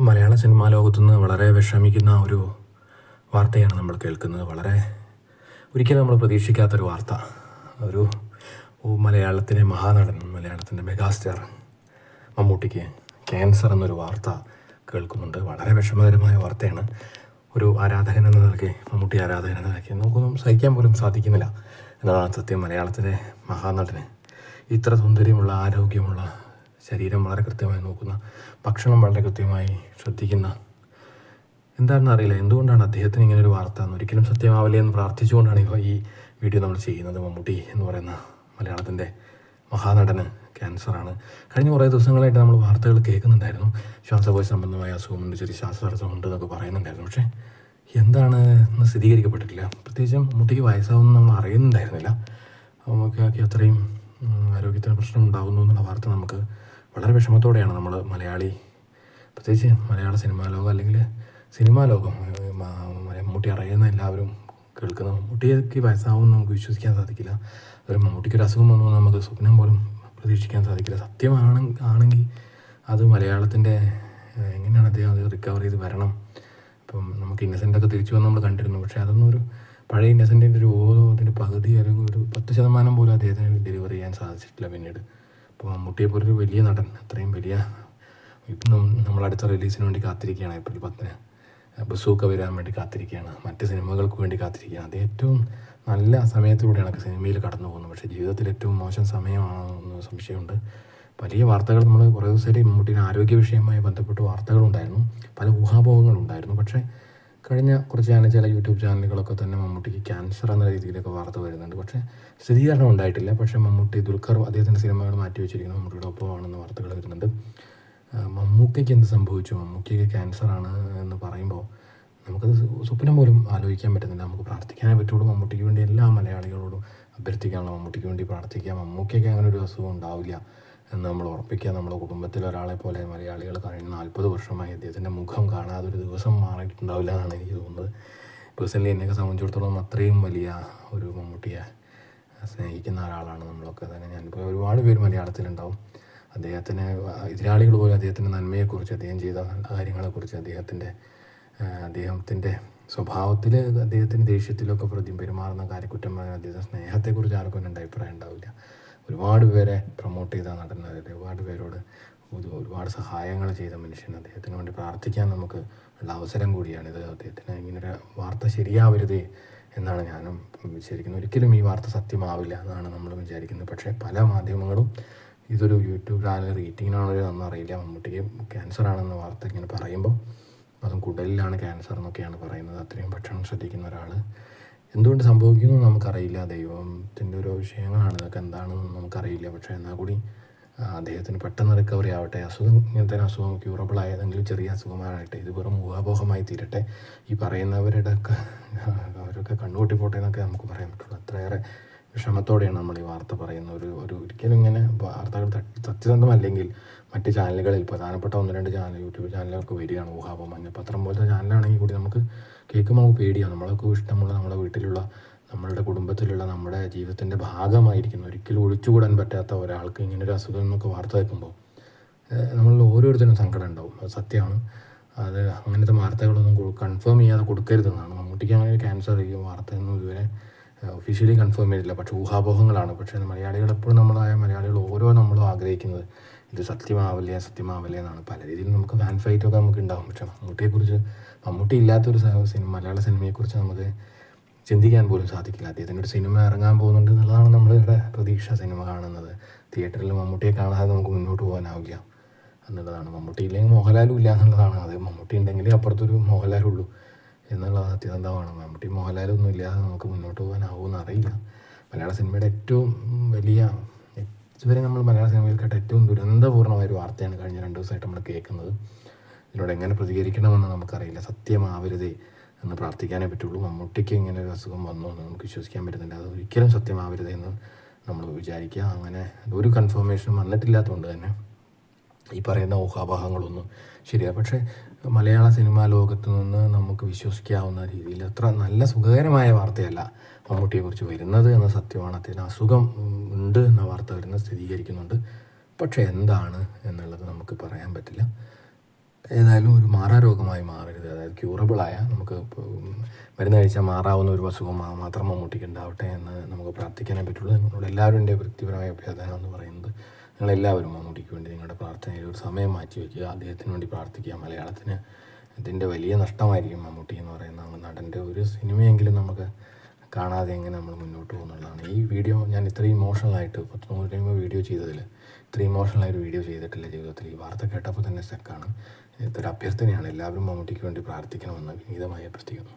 മലയാള cinema ലോകത്തുനിന്ന് വളരെ വിഷമിക്കുന്ന ഒരു വാർത്തയാണ് നമ്മൾ കേൾക്കുന്നത്. വളരെ ഒരിക്കലും നമ്മൾ പ്രതീക്ഷിക്കാത്തൊരു വാർത്ത. ഒരു മലയാളത്തിലെ മഹാനടൻ മലയാളത്തിന്റെ മെഗാസ്റ്റാർ മമ്മൂട്ടിക്ക് ക്യാൻസർ എന്നൊരു വാർത്ത കേൾക്കുന്നുണ്ട്. വളരെ വിഷമകരമായ വാർത്തയാണ്. ഒരു ആരാധകൻ എന്ന നിലയ്ക്ക് മമ്മൂട്ടി ആരാധകൻ എന്ന നിലയ്ക്ക് നമുക്കൊന്നും സഹിക്കാൻ പോലും സാധിക്കുന്നില്ല. എന്നതാണ് സത്യം. മലയാളത്തിലെ മഹാനടന് ഇത്ര സൗന്ദര്യമുള്ള ആരോഗ്യമുള്ള ശരീരം വളരെ കൃത്യമായി നോക്കുന്ന ഭക്ഷണം വളരെ കൃത്യമായി ശ്രദ്ധിക്കുന്ന. എന്താണെന്ന് അറിയില്ല. എന്തുകൊണ്ടാണ് അദ്ദേഹത്തിന് ഇങ്ങനെ ഒരു വാർത്ത എന്ന് ഒരിക്കലും സത്യമാവില്ലേ എന്ന് പ്രാർത്ഥിച്ചുകൊണ്ടാണ് ഈ വീഡിയോ നമ്മൾ ചെയ്യുന്നത്. മമ്മൂട്ടി എന്ന് പറയുന്ന മലയാളത്തിന്റെ മഹാനടന് ക്യാൻസറാണ്. കഴിഞ്ഞ കുറേ ദിവസങ്ങളായിട്ട് നമ്മൾ വാർത്തകൾ കേൾക്കുന്നുണ്ടായിരുന്നു. ശ്വാസകോശ സംബന്ധമായ അസുഖമുണ്ട് ചെറിയ ശ്വാസതടസ്സമുണ്ട് എന്നൊക്കെ പറയുന്നുണ്ടായിരുന്നു. പക്ഷേ എന്താണ് എന്ന് സ്ഥിരീകരിക്കപ്പെട്ടിട്ടില്ല. പ്രത്യേകിച്ചും മമ്മൂട്ടിക്ക് വയസ്സാവുമെന്ന് നമ്മൾ അറിയുന്നുണ്ടായിരുന്നില്ല. നമുക്ക് അത്രയും ആരോഗ്യത്തിന് പ്രശ്നം ഉണ്ടാകുന്നു എന്നുള്ള വാർത്ത നമുക്ക് വളരെ വിഷമത്തോടെയാണ് നമ്മൾ മലയാളി പ്രത്യേകിച്ച് മലയാള സിനിമാ ലോകം അല്ലെങ്കിൽ സിനിമാ ലോകം മമ്മൂട്ടി അറിയുന്ന എല്ലാവരും കേൾക്കുന്ന മമ്മൂട്ടിക്ക് വയസ്സാവുമെന്ന് നമുക്ക് വിശ്വസിക്കാൻ സാധിക്കില്ല. ഒരു മമ്മൂട്ടിക്ക് ഒരു അസുഖം വന്നു നമുക്ക് സ്വപ്നം പോലും പ്രതീക്ഷിക്കാൻ സാധിക്കില്ല. സത്യമാണ് ആണെങ്കിൽ അത് മലയാളത്തിന്റെ എങ്ങനെയാണ് അദ്ദേഹം അത് റിക്കവർ ചെയ്ത് വരണം? ഇപ്പം നമുക്ക് ഇന്നസെന്റൊക്കെ തിരിച്ചു വന്ന് നമ്മൾ കണ്ടിരുന്നു. പക്ഷേ അതൊന്നും ഒരു പഴയ ഇന്നസെന്റിന്റെ ഒരു ഓരോ അതിന്റെ പകുതി അല്ലെങ്കിൽ ഒരു പത്ത് ശതമാനം പോലും അദ്ദേഹത്തിന് ഡെലിവർ ചെയ്യാൻ സാധിച്ചിട്ടില്ല പിന്നീട്. മമ്മൂട്ടിയെ പോലൊരു വലിയ നടൻ അത്രയും വലിയ നമ്മൾ അടുത്ത റിലീസിന് വേണ്ടി കാത്തിരിക്കുകയാണ് ഏപ്രിൽ പത്തിന്. ബസൂക്ക വരാൻ വേണ്ടി കാത്തിരിക്കുകയാണ് മറ്റ് സിനിമകൾക്ക് വേണ്ടി കാത്തിരിക്കുകയാണ്. അത് ഏറ്റവും നല്ല സമയത്തിലൂടെയാണ് സിനിമയിൽ കടന്നു പോകുന്നത്. പക്ഷേ ജീവിതത്തിൽ ഏറ്റവും മോശം സമയമാണെന്ന് സംശയമുണ്ട്. വലിയ വാർത്തകൾ നമ്മൾ കുറേ ദിവസമായിട്ട് മമ്മൂട്ടിയുടെ ആരോഗ്യ വിഷയവുമായി ബന്ധപ്പെട്ട് വാർത്തകളുണ്ടായിരുന്നു. പല ഊഹാപോഹങ്ങളുണ്ടായിരുന്നു. പക്ഷേ കഴിഞ്ഞ കുറച്ച് ചാനൽ ചില യൂട്യൂബ് ചാനലുകളൊക്കെ തന്നെ മമ്മൂട്ടിക്ക് ക്യാൻസർ എന്ന രീതിയിലൊക്കെ വാർത്ത വരുന്നുണ്ട്. പക്ഷേ സ്ഥിരീകരണം ഉണ്ടായിട്ടില്ല. പക്ഷേ മമ്മൂട്ടി ദുൽഖർ അദ്ദേഹത്തിന്റെ സിനിമകൾ മാറ്റി വെച്ചിരിക്കുന്നു. മമ്മൂട്ടിയുടെ ഒപ്പമാണെന്ന് വാർത്തകൾ വരുന്നുണ്ട്. മമ്മൂക്കയ്ക്ക് എന്ത് സംഭവിച്ചു? മമ്മൂക്കയ്ക്ക് ക്യാൻസറാണ് എന്ന് പറയുമ്പോൾ നമുക്കത് സ്വപ്നം പോലും ആലോചിക്കാൻ പറ്റുന്നില്ല. നമുക്ക് പ്രാർത്ഥിക്കാനേ പറ്റുള്ളൂ മമ്മൂട്ടിക്ക് വേണ്ടി. എല്ലാ മലയാളികളോടും അഭ്യർത്ഥിക്കാനുള്ള മമ്മൂട്ടിക്ക് വേണ്ടി പ്രാർത്ഥിക്കാം. മമ്മൂക്കയ്ക്ക് അങ്ങനെ ഒരു അസുഖം ഉണ്ടാവില്ല. എന്ന് നമ്മൾ ഉറപ്പിക്കുക. നമ്മുടെ കുടുംബത്തിൽ ഒരാളെ പോലെ മലയാളികൾ കഴിഞ്ഞ നാൽപ്പത് വർഷമായി അദ്ദേഹത്തിന്റെ മുഖം കാണാതെ ഒരു ദിവസം മാറിയിട്ടുണ്ടാവില്ല എന്നാണ് എനിക്ക് തോന്നുന്നത്. പേഴ്സണലി എന്നെയൊക്കെ സംബന്ധിച്ചിടത്തോളം അത്രയും വലിയ ഒരു മമ്മൂട്ടിയെ സ്നേഹിക്കുന്ന ഒരാളാണ് നമ്മളൊക്കെ. തന്നെ ഞാനിപ്പോൾ ഒരുപാട് പേര് മലയാളത്തിലുണ്ടാവും. അദ്ദേഹത്തിന് എതിരാളികൾ പോലും അദ്ദേഹത്തിന്റെ നന്മയെക്കുറിച്ച് അദ്ദേഹം ചെയ്ത കാര്യങ്ങളെക്കുറിച്ച് അദ്ദേഹത്തിന്റെ അദ്ദേഹത്തിന്റെ സ്വഭാവത്തിൽ അദ്ദേഹത്തിന്റെ ദേഷ്യത്തിലൊക്കെ പ്രതി പെരുമാറുന്ന കാര്യക്കുറ്റം അദ്ദേഹത്തെ സ്നേഹത്തെക്കുറിച്ച് ആർക്കും രണ്ട് അഭിപ്രായം ഉണ്ടാവില്ല. ഒരുപാട് പേരെ പ്രൊമോട്ട് ചെയ്ത നടൻ ഒരുപാട് പേരോട് ഒരു- ഒരുപാട് സഹായങ്ങൾ ചെയ്ത മനുഷ്യൻ അദ്ദേഹത്തിന് വേണ്ടി പ്രാർത്ഥിക്കാൻ നമുക്ക് ഉള്ള അവസരം കൂടിയാണിത് അദ്ദേഹത്തിന് ഇങ്ങനൊരു വാർത്ത ശരിയാവരുത് എന്നാണ് ഞാനും വിചാരിക്കുന്നത്. ഒരിക്കലും ഈ വാർത്ത സത്യമാവില്ല എന്നാണ് നമ്മൾ വിചാരിക്കുന്നത്. പക്ഷേ പല മാധ്യമങ്ങളും ഇതൊരു യൂട്യൂബ് ചാനൽ റേറ്റിങ്ങിനാണോ എന്നൊന്നും അറിയില്ല. മമ്മൂട്ടിക്ക് ക്യാൻസർ ആണെന്ന വാർത്ത ഇങ്ങനെ പറയുമ്പോൾ അതും കുടലിലാണ് ക്യാൻസർ എന്നൊക്കെയാണ് പറയുന്നത്. അത്രയും ഭക്ഷണം ശ്രദ്ധിക്കുന്ന ഒരാൾ എന്തുകൊണ്ട് സംഭവിക്കുന്നു നമുക്കറിയില്ല. ദൈവത്തിന്റെ ഒരു വിഷയങ്ങളാണ് ഇതൊക്കെ എന്താണെന്ന് നമുക്കറിയില്ല. പക്ഷേ എന്നാൽ കൂടി അദ്ദേഹത്തിന് പെട്ടെന്ന് റിക്കവറി ആവട്ടെ. അസുഖം ഇങ്ങനത്തെ അസുഖം ക്യൂറബിൾ ആയതെങ്കിലും ചെറിയ അസുഖമാകട്ടെ. ഇത് വെറും ഊഹാപോഹമായി തീരട്ടെ. ഈ പറയുന്നവരുടെ ഒക്കെ അവരൊക്കെ കണ്ണുകൂട്ടി പോട്ടെ എന്നൊക്കെ നമുക്ക് പറയാൻ പറ്റുള്ളൂ. അത്രയേറെ വിഷമത്തോടെയാണ് നമ്മൾ ഈ വാർത്ത പറയുന്നത്. ഒരു ഒരു ഒരിക്കലും ഇങ്ങനെ വാർത്തകൾ സത്യസന്ധമല്ലെങ്കിൽ മറ്റ് ചാനലുകളിൽ പ്രധാനപ്പെട്ട ഒന്ന് രണ്ട് ചാനൽ യൂട്യൂബ് ചാനലുകൾക്ക് വരികയാണ്. ഊഹാപോഹം പത്രം പോലത്തെ ചാനലാണെങ്കിൽ കൂടി നമുക്ക് കേൾക്കുമ്പോൾ നമുക്ക് പേടിയാണ്. നമ്മളൊക്കെ ഇഷ്ടമുള്ള നമ്മുടെ വീട്ടിലുള്ള നമ്മളുടെ കുടുംബത്തിലുള്ള നമ്മുടെ ജീവിതത്തിന്റെ ഭാഗമായിരിക്കുന്ന ഒരിക്കലും ഒഴിച്ചുകൂടാൻ പറ്റാത്ത ഒരാൾക്ക് ഇങ്ങനെ ഒരു അസുഖം എന്നൊക്കെ വാർത്ത കേൾക്കുമ്പോൾ നമ്മൾ ഓരോരുത്തരും സങ്കടം ഉണ്ടാവും. അത് സത്യമാണ്. അത് അങ്ങനത്തെ വാർത്തകളൊന്നും കൺഫേം ചെയ്യാതെ കൊടുക്കരുതെന്നാണ്. മമ്മൂട്ടിക്ക് അങ്ങനെ ഒരു ക്യാൻസർ ഈ വാർത്തയൊന്നും ഇതുവരെ ഒഫീഷ്യലി കൺഫേം ചെയ്തിട്ടില്ല. പക്ഷേ ഊഹാപോഹങ്ങളാണ്. പക്ഷേ മലയാളികൾ എപ്പോഴും നമ്മളായ മലയാളികൾ ഓരോ നമ്മളും ആഗ്രഹിക്കുന്നത് ഇത് സത്യമാവില്ല സത്യമാവില്ലേ എന്നാണ്. പല രീതിയിൽ നമുക്ക് ഫാൻ ഫൈറ്റൊക്കെ നമുക്ക് ഉണ്ടാകും പക്ഷേ മമ്മൂട്ടിയെക്കുറിച്ച് മമ്മൂട്ടി ഇല്ലാത്തൊരു സിനിമ മലയാള സിനിമയെക്കുറിച്ച് നമുക്ക് ചിന്തിക്കാൻ പോലും സാധിക്കില്ല. അദ്ദേഹത്തിന്റെ ഒരു സിനിമ ഇറങ്ങാൻ പോകുന്നുണ്ട് എന്നുള്ളതാണ് നമ്മളുടെ പ്രതീക്ഷ സിനിമ കാണുന്നത്. തിയേറ്ററിൽ മമ്മൂട്ടിയെ കാണാതെ നമുക്ക് മുന്നോട്ട് പോകാനാവില്ല എന്നുള്ളതാണ്. മമ്മൂട്ടി ഇല്ലെങ്കിൽ മോഹൻലാലും ഇല്ല എന്നുള്ളതാണ്. അത് മമ്മൂട്ടി ഉണ്ടെങ്കിൽ അപ്പുറത്തൊരു മോഹൻലാലും ഉള്ളൂ എന്നുള്ളത് സത്യസന്ധമാണ് മമ്മൂട്ടി മോഹൻലാലൊന്നും ഇല്ലാതെ നമുക്ക് മുന്നോട്ട് പോകാനാവുമെന്ന് അറിയില്ല. മലയാള സിനിമയുടെ ഏറ്റവും വലിയ ഇതുവരെ നമ്മൾ മലയാള സിനിമയിൽ കേട്ട ഏറ്റവും ദുരന്തപൂർണമായ ഒരു വാർത്തയാണ് കഴിഞ്ഞ രണ്ട് ദിവസമായിട്ട് നമ്മൾ കേൾക്കുന്നത്. ഇതിനോട് എങ്ങനെ പ്രതികരിക്കണമെന്ന് നമുക്കറിയില്ല. സത്യമാവരുതേ എന്ന് പ്രാർത്ഥിക്കാനേ പറ്റുള്ളൂ. മമ്മൂട്ടിക്ക് ഇങ്ങനെ ഒരു അസുഖം വന്നു എന്ന് നമുക്ക് വിശ്വസിക്കാൻ പറ്റുന്നില്ല. അത് ഒരിക്കലും സത്യമാവരുതേ എന്ന് നമ്മൾ വിചാരിക്കുക. അങ്ങനെ ഒരു കൺഫർമേഷനും വന്നിട്ടില്ലാത്തതുകൊണ്ട് തന്നെ ഈ പറയുന്ന ഊഹാഭാഹങ്ങളൊന്നും ശരിയാണ് പക്ഷേ മലയാള സിനിമാ ലോകത്ത് നിന്ന് നമുക്ക് വിശ്വസിക്കാവുന്ന രീതിയിൽ അത്ര നല്ല സുഖകരമായ വാർത്തയല്ല മമ്മൂട്ടിയെക്കുറിച്ച് വരുന്നത് എന്ന സത്യമാണ്. അദ്ദേഹത്തിന് അസുഖം ഉണ്ട് എന്ന വാർത്ത വരുന്നത് സ്ഥിരീകരിക്കുന്നുണ്ട്. പക്ഷേ എന്താണ് എന്നുള്ളത് നമുക്ക് പറയാൻ പറ്റില്ല. ഏതായാലും ഒരു മാറാരോഗമായി മാറരുത്. അതായത് ക്യൂറബിളായ നമുക്ക് മരുന്ന് കഴിച്ചാൽ മാറാവുന്ന ഒരു അസുഖം മാത്രം മമ്മൂട്ടിക്ക് ഉണ്ടാവട്ടെ എന്ന് നമുക്ക് പ്രാർത്ഥിക്കാനേ പറ്റുള്ളൂ. നിങ്ങളോട് എല്ലാവരും വ്യക്തിപരമായ അഭ്യർത്ഥന എന്ന് പറയുന്നത് നിങ്ങളെല്ലാവരും മമ്മൂട്ടിക്ക് വേണ്ടി നിങ്ങളുടെ പ്രാർത്ഥനയിൽ ഒരു സമയം മാറ്റി വയ്ക്കുക. അദ്ദേഹത്തിന് വേണ്ടി പ്രാർത്ഥിക്കുക. മലയാളത്തിന് ഇതിന്റെ വലിയ നഷ്ടമായിരിക്കും മമ്മൂട്ടി എന്ന് പറയുന്ന നടന്റെ ഒരു സിനിമയെങ്കിലും നമുക്ക് കാണാതെ എങ്ങനെ നമ്മൾ മുന്നോട്ട് പോകുന്നുള്ളതാണ്. ഈ വീഡിയോ ഞാൻ ഇത്രയും ഇമോഷണലായിട്ട് പത്ത് നൂറ് കഴിയുമ്പോൾ വീഡിയോ ചെയ്തതിൽ ഇത്രയും ഇമോഷണലായൊരു വീഡിയോ ചെയ്തിട്ടില്ല ജീവിതത്തിൽ. ഈ വാർത്ത കേട്ടപ്പോൾ തന്നെ സെക്കാണ് ഇതൊരു അഭ്യർത്ഥനയാണ്. എല്ലാവരും മമ്മൂട്ടിക്ക് വേണ്ടി പ്രാർത്ഥിക്കണമെന്ന് വിനീതമായി അഭ്യർത്ഥിക്കുന്നു.